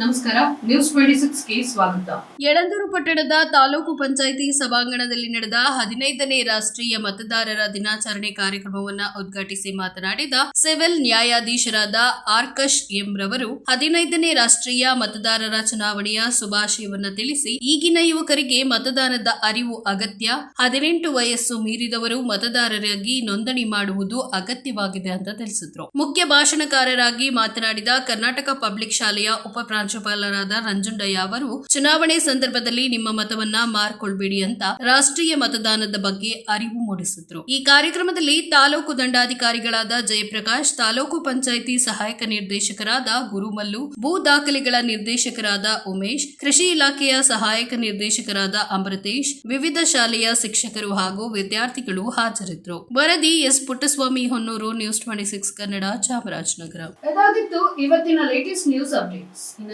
ನಮಸ್ಕಾರ news twenty six ಸ್ವಾಗತ. ಯಳಂದೂರು ಪಟ್ಟಣದ ತಾಲೂಕು ಪಂಚಾಯಿತಿ ಸಭಾಂಗಣದಲ್ಲಿ ನಡೆದ ಹದಿನೈದನೇ ರಾಷ್ಟ್ರೀಯ ಮತದಾರರ ದಿನಾಚರಣೆ ಕಾರ್ಯಕ್ರಮವನ್ನು ಉದ್ಘಾಟಿಸಿ ಮಾತನಾಡಿದ ಸಿವಿಲ್ ನ್ಯಾಯಾಧೀಶರಾದ ಆರ್ಕಶ್ ಎಂ ರವರು, ಹದಿನೈದನೇ ರಾಷ್ಟ್ರೀಯ ಮತದಾರರ ಚುನಾವಣೆಯ ಶುಭಾಶಯವನ್ನು ತಿಳಿಸಿ, ಈಗಿನ ಯುವಕರಿಗೆ ಮತದಾನದ ಅರಿವು ಅಗತ್ಯ, ಹದಿನೆಂಟು ವಯಸ್ಸು ಮೀರಿದವರು ಮತದಾರರಾಗಿ ನೋಂದಣಿ ಮಾಡುವುದು ಅಗತ್ಯವಾಗಿದೆ ಅಂತ ತಿಳಿಸಿದ್ರು. ಮುಖ್ಯ ಭಾಷಣಕಾರರಾಗಿ ಮಾತನಾಡಿದ ಕರ್ನಾಟಕ ಪಬ್ಲಿಕ್ ಶಾಲೆಯ ಉಪ ಪ್ರಾಂಶುಪಾಲರಾದ ರಂಜುಂಡಯ್ಯ ಅವರು, ಚುನಾವಣೆ ಸಂದರ್ಭದಲ್ಲಿ ನಿಮ್ಮ ಮತವನ್ನ ಮಾರ್ಕೊಳ್ಬೇಡಿ ಅಂತ ರಾಷ್ಟ್ರೀಯ ಮತದಾನದ ಬಗ್ಗೆ ಅರಿವು ಮೂಡಿಸಿದ್ರು. ಈ ಕಾರ್ಯಕ್ರಮದಲ್ಲಿ ತಾಲೂಕು ದಂಡಾಧಿಕಾರಿಗಳಾದ ಜಯಪ್ರಕಾಶ್, ತಾಲೂಕು ಪಂಚಾಯಿತಿ ಸಹಾಯಕ ನಿರ್ದೇಶಕರಾದ ಗುರುಮಲ್ಲು, ಭೂ ದಾಖಲೆಗಳ ನಿರ್ದೇಶಕರಾದ ಉಮೇಶ್, ಕೃಷಿ ಇಲಾಖೆಯ ಸಹಾಯಕ ನಿರ್ದೇಶಕರಾದ ಅಮೃತೇಶ್, ವಿವಿಧ ಶಾಲೆಯ ಶಿಕ್ಷಕರು ಹಾಗೂ ವಿದ್ಯಾರ್ಥಿಗಳು ಹಾಜರಿದ್ದರು ವರದಿ S. Puttaswamy, Honnur, news twenty six, Kannada, Chamarajanagar. ಇವತ್ತಿನ ಲೇಟೆಸ್ಟ್ ನ್ಯೂಸ್ ಅಪ್ಡೇಟ್ಸ್